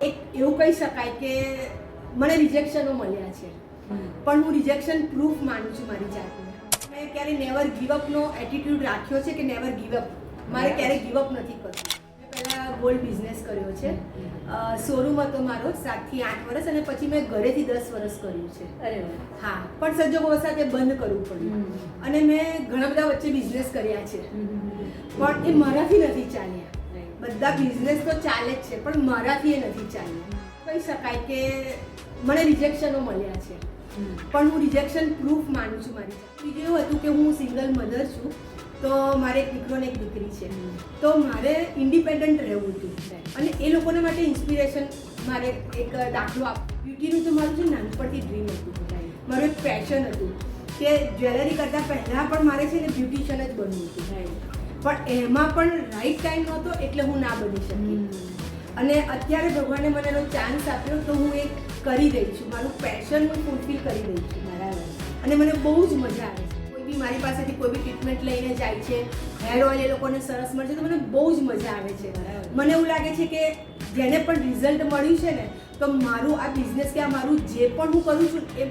એક એવું કહી શકાય કે મને રિજેક્શનો મળ્યા છે. પણ હું રિજેક્શન પ્રૂફ માનું છું મારી જાતને. મેં ક્યારે નેવર ગીવ અપનો એટીટ્યુડ રાખ્યો છે કે નેવર ગીવ અપ મારે ક્યારે ગીવ અપ નથી કરવું. મેં પહેલાં ગોલ્ડ બિઝનેસ કર્યો છે. શોરૂમ હતો મારો સાતથી આઠ વર્ષ અને પછી મેં ઘરેથી દસ વર્ષ કર્યું છે. અરે હા પણ સંજોગો વસાતે બંધ કરવું પડ્યું. અને મેં ઘણા બધા વચ્ચે બિઝનેસ કર્યા છે. પણ એ મારાથી નથી ચાલ્યા. બધા બિઝનેસ તો ચાલે જ છે પણ મારાથી એ નથી ચાલ્યું કહી શકાય કે મને રિજેક્શનો મળ્યા છે. પણ હું રિજેક્શન પ્રૂફ માનું છું મારી. બીજું એવું હતું કે હું સિંગલ મધર છું તો મારે એક દીકરો ને એક દીકરી છે. તો મારે ઇન્ડિપેન્ડન્ટ રહેવું હતું. અને એ લોકોને માટે ઇન્સ્પિરેશન મારે એક દાખલો આપ બ્યુટીનું તો મારું છે નાનપણથી ડ્રીમ હતું. મારું એક પેશન હતું કે જ્વેલરી કરતાં પહેલાં પણ મારે છે ને બ્યુટિશિયન જ બનવું હતું. પણ એમાં પણ રાઈટ ટાઈમ નહોતો એટલે હું ના બની શકી. અને અત્યારે ભગવાને મને એનો ચાન્સ આપ્યો તો હું એ કરી દઈ છું. મારું પેશન હું ફૂલફિલ કરી દઈ છું. બરાબર. અને મને બહુ જ મજા આવે છે. કોઈ બી મારી પાસેથી કોઈ બી ટ્રીટમેન્ટ લઈને જાય છે હેર ઓઇલ એ લોકોને સરસ મળે છે તો મને બહુ જ મજા આવે છે. બરાબર. મને એવું લાગે છે કે જેને પણ રિઝલ્ટ મળ્યું છે ને તો મારું આ બિઝનેસ કે આ મારું જે પણ હું કરું છું એ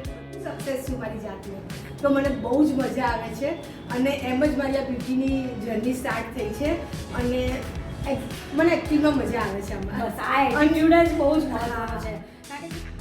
સક્સેસ છું મારી જાતને તો મને બહુ જ મજા આવે છે અને એમ જ મારી આ બ્યુટીની જર્ની સ્ટાર્ટ થઈ છે અને મને એક્ટિવમાં મજા આવે છે આ એટીટ્યુડ જ બહુ જ મહત્વનો છે. કારણ કે